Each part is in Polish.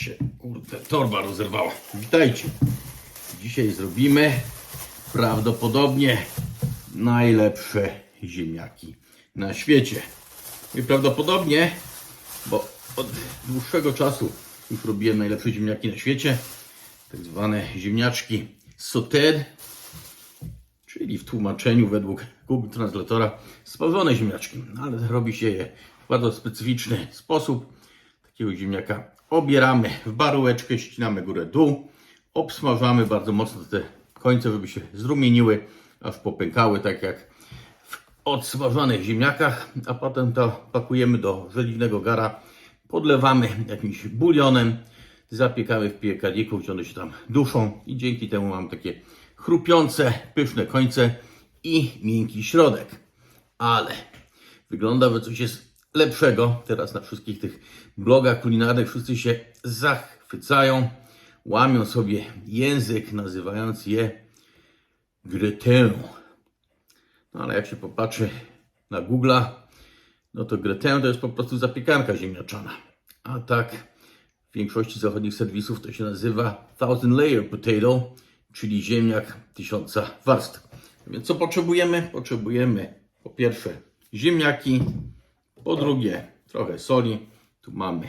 się, kurde, torba rozerwała. Witajcie. Dzisiaj zrobimy prawdopodobnie najlepsze ziemniaki na świecie. I prawdopodobnie, bo od dłuższego czasu już robiłem najlepsze ziemniaki na świecie, tak zwane ziemniaczki sauté, czyli w tłumaczeniu według Google Translatora smażone ziemniaczki, ale robi się je w bardzo specyficzny sposób. Takiego ziemniaka obieramy w barułeczkę, ścinamy górę dół, obsmażamy bardzo mocno te końce, żeby się zrumieniły, aż popękały, tak jak w odsmażanych ziemniakach, a potem to pakujemy do żeliwnego gara, podlewamy jakimś bulionem, zapiekamy w piekarniku, gdzie one się tam duszą i dzięki temu mam takie chrupiące, pyszne końce i miękki środek. Ale wygląda, że coś jest lepszego. Teraz na wszystkich tych blogach kulinarnych wszyscy się zachwycają, łamią sobie język, nazywając je gratin. No ale jak się popatrzy na Google'a, no to gratin to jest po prostu zapiekanka ziemniaczana. A tak w większości zachodnich serwisów to się nazywa thousand layer potato, czyli ziemniak tysiąca warstw. Więc co potrzebujemy? Potrzebujemy po pierwsze ziemniaki, po drugie trochę soli. Tu mamy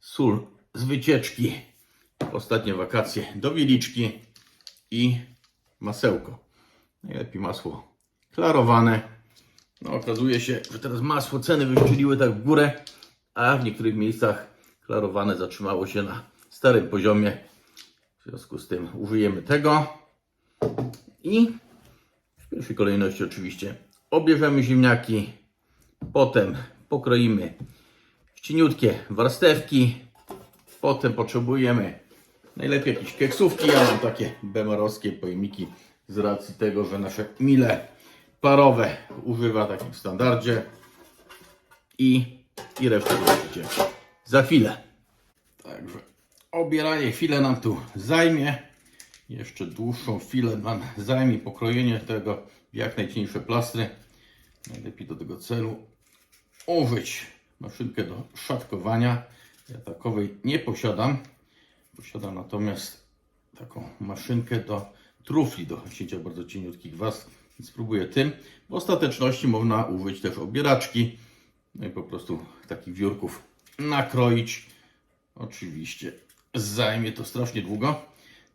sól z wycieczki, ostatnie wakacje do wieliczki i masełko. Najlepiej masło klarowane. No okazuje się, że teraz masło ceny wyszczeliły tak w górę, a w niektórych miejscach klarowane zatrzymało się na starym poziomie. W związku z tym użyjemy tego. I w pierwszej kolejności oczywiście obierzemy ziemniaki, potem pokroimy cieniutkie warstewki, potem potrzebujemy najlepiej jakieś keksówki. Ja mam takie bemarowskie pojemniki z racji tego, że nasze mile parowe używa takich w standardzie i, i resztę zobaczycie za chwilę. Także obieranie chwilę nam tu zajmie. Jeszcze dłuższą chwilę nam zajmie pokrojenie tego jak najcieńsze plastry. Najlepiej do tego celu użyć maszynkę do szatkowania. Ja takowej nie posiadam. Posiadam natomiast taką maszynkę do trufli, do cięcia bardzo cieniutkich warstw. Spróbuję tym. W ostateczności można użyć też obieraczki. No i po prostu takich wiórków nakroić. Oczywiście zajmie to strasznie długo.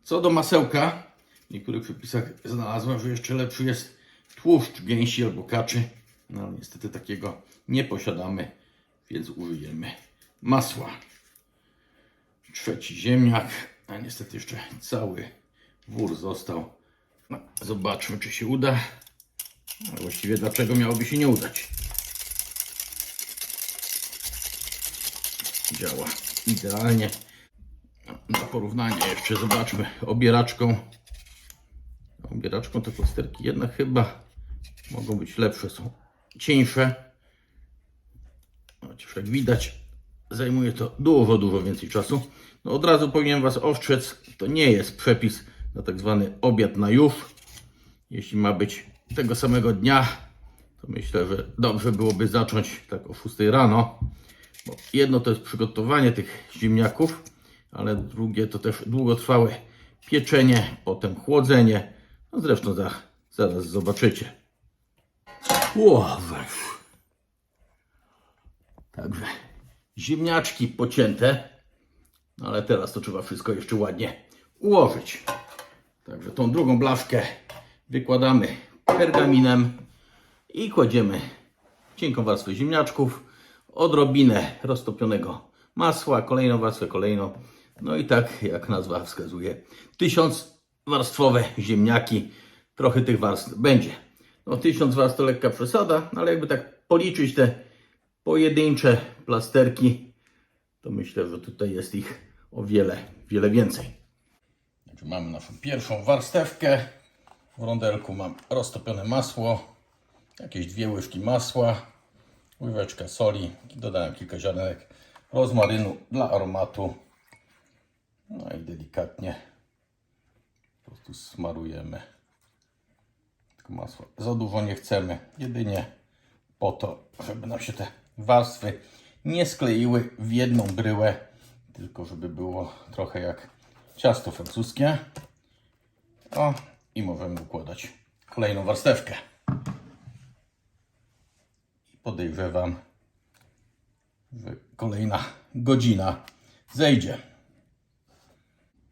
Co do masełka, w niektórych przepisach znalazłem, że jeszcze lepszy jest tłuszcz gęsi albo kaczy. No niestety takiego nie posiadamy, więc użyjemy masła. Trzeci ziemniak, a niestety jeszcze cały wór został. No, zobaczmy, czy się uda. A właściwie dlaczego miałoby się nie udać? Działa idealnie. No, Na porównanie jeszcze zobaczmy obieraczką. Obieraczką te plasterki jednak chyba mogą być lepsze, są cieńsze. Chociaż jak widać zajmuje to dużo, dużo więcej czasu. No od razu powinien Was ostrzec, to nie jest przepis na tak zwany obiad na już. Jeśli ma być tego samego dnia, to myślę, że dobrze byłoby zacząć tak o 6 rano. Bo jedno to jest przygotowanie tych ziemniaków, ale drugie to też długotrwałe pieczenie, potem chłodzenie. No zresztą za, zaraz zobaczycie. Ło, weź. Także ziemniaczki pocięte, no ale teraz to trzeba wszystko jeszcze ładnie ułożyć. Także tą drugą blaszkę wykładamy pergaminem i kładziemy cienką warstwę ziemniaczków, odrobinę roztopionego masła, kolejną warstwę, kolejną. No i tak jak nazwa wskazuje, tysiąc warstwowe ziemniaki, trochę tych warstw będzie. No tysiąc warstw to lekka przesada, ale jakby tak policzyć te pojedyncze plasterki, to myślę, że tutaj jest ich o wiele, wiele więcej. Także mamy naszą pierwszą warstewkę. W rondelku mam roztopione masło, jakieś dwie łyżki masła, łyżeczka soli, dodałem kilka ziarenek rozmarynu dla aromatu. No i delikatnie po prostu smarujemy. Tylko masła za dużo nie chcemy, jedynie po to, żeby nam się te warstwy nie skleiły w jedną bryłę, tylko żeby było trochę jak ciasto francuskie. O, i możemy układać kolejną warstewkę. Podejrzewam, że kolejna godzina zejdzie.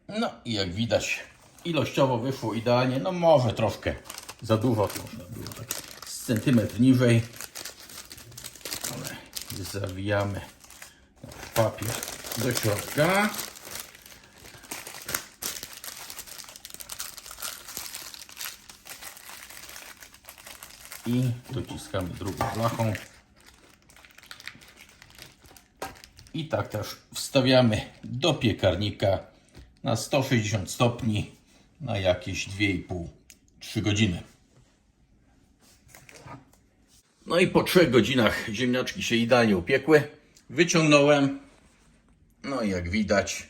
No i jak widać, ilościowo wyszło idealnie. No może troszkę za dużo, to można było tak centymetr niżej. Zawijamy papier do środka. I dociskamy drugą blachą. I tak też wstawiamy do piekarnika na 160 stopni na jakieś 2,5-3 godziny. No i po 3 godzinach ziemniaczki się idealnie upiekły. Wyciągnąłem. No i jak widać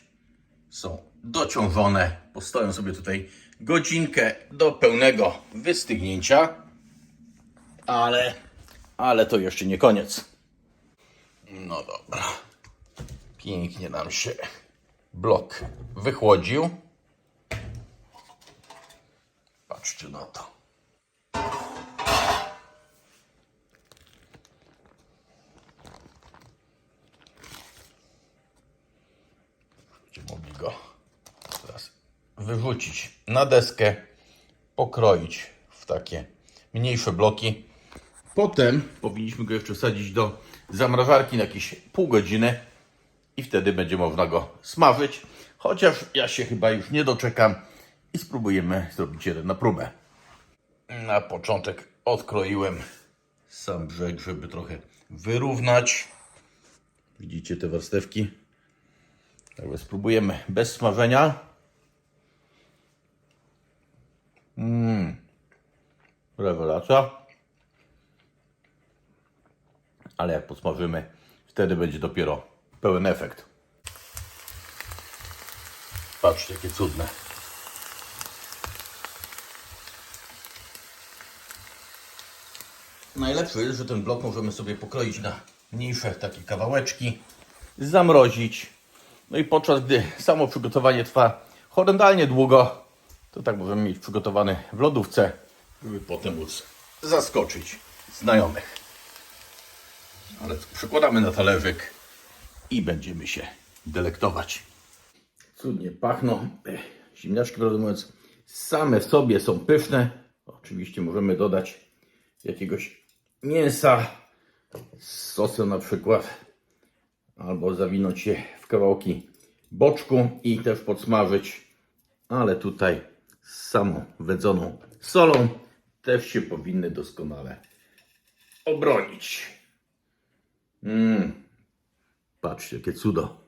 są dociążone. Postoją sobie tutaj godzinkę do pełnego wystygnięcia. Ale, ale to jeszcze nie koniec. No dobra. Pięknie nam się blok wychłodził. Patrzcie na to. Wyrzucić na deskę, pokroić w takie mniejsze bloki. Potem powinniśmy go jeszcze wsadzić do zamrażarki na jakieś pół godziny i wtedy będzie można go smażyć. Chociaż ja się chyba już nie doczekam i spróbujemy zrobić jeden na próbę. Na początek odkroiłem sam brzeg, żeby trochę wyrównać. Widzicie te warstewki? Także spróbujemy bez smażenia. Mmm. Rewelacja. Ale jak podsmażymy, wtedy będzie dopiero pełen efekt. Patrzcie, jakie cudne. Najlepsze jest, że ten blok możemy sobie pokroić na mniejsze takie kawałeczki, zamrozić. No i podczas gdy samo przygotowanie trwa horrendalnie długo, to tak możemy mieć przygotowane w lodówce, żeby potem móc zaskoczyć znajomych. Ale przekładamy na talerzyk i będziemy się delektować. Cudnie pachną. Ech, Ziemniaczki, prawdę mówiąc, same w sobie są pyszne. Oczywiście możemy dodać jakiegoś mięsa z sosem na przykład. Albo zawinąć je w kawałki boczku i też podsmażyć. Ale tutaj samą wędzoną solą też się powinny doskonale obronić. Mm. Patrzcie, jakie cudo.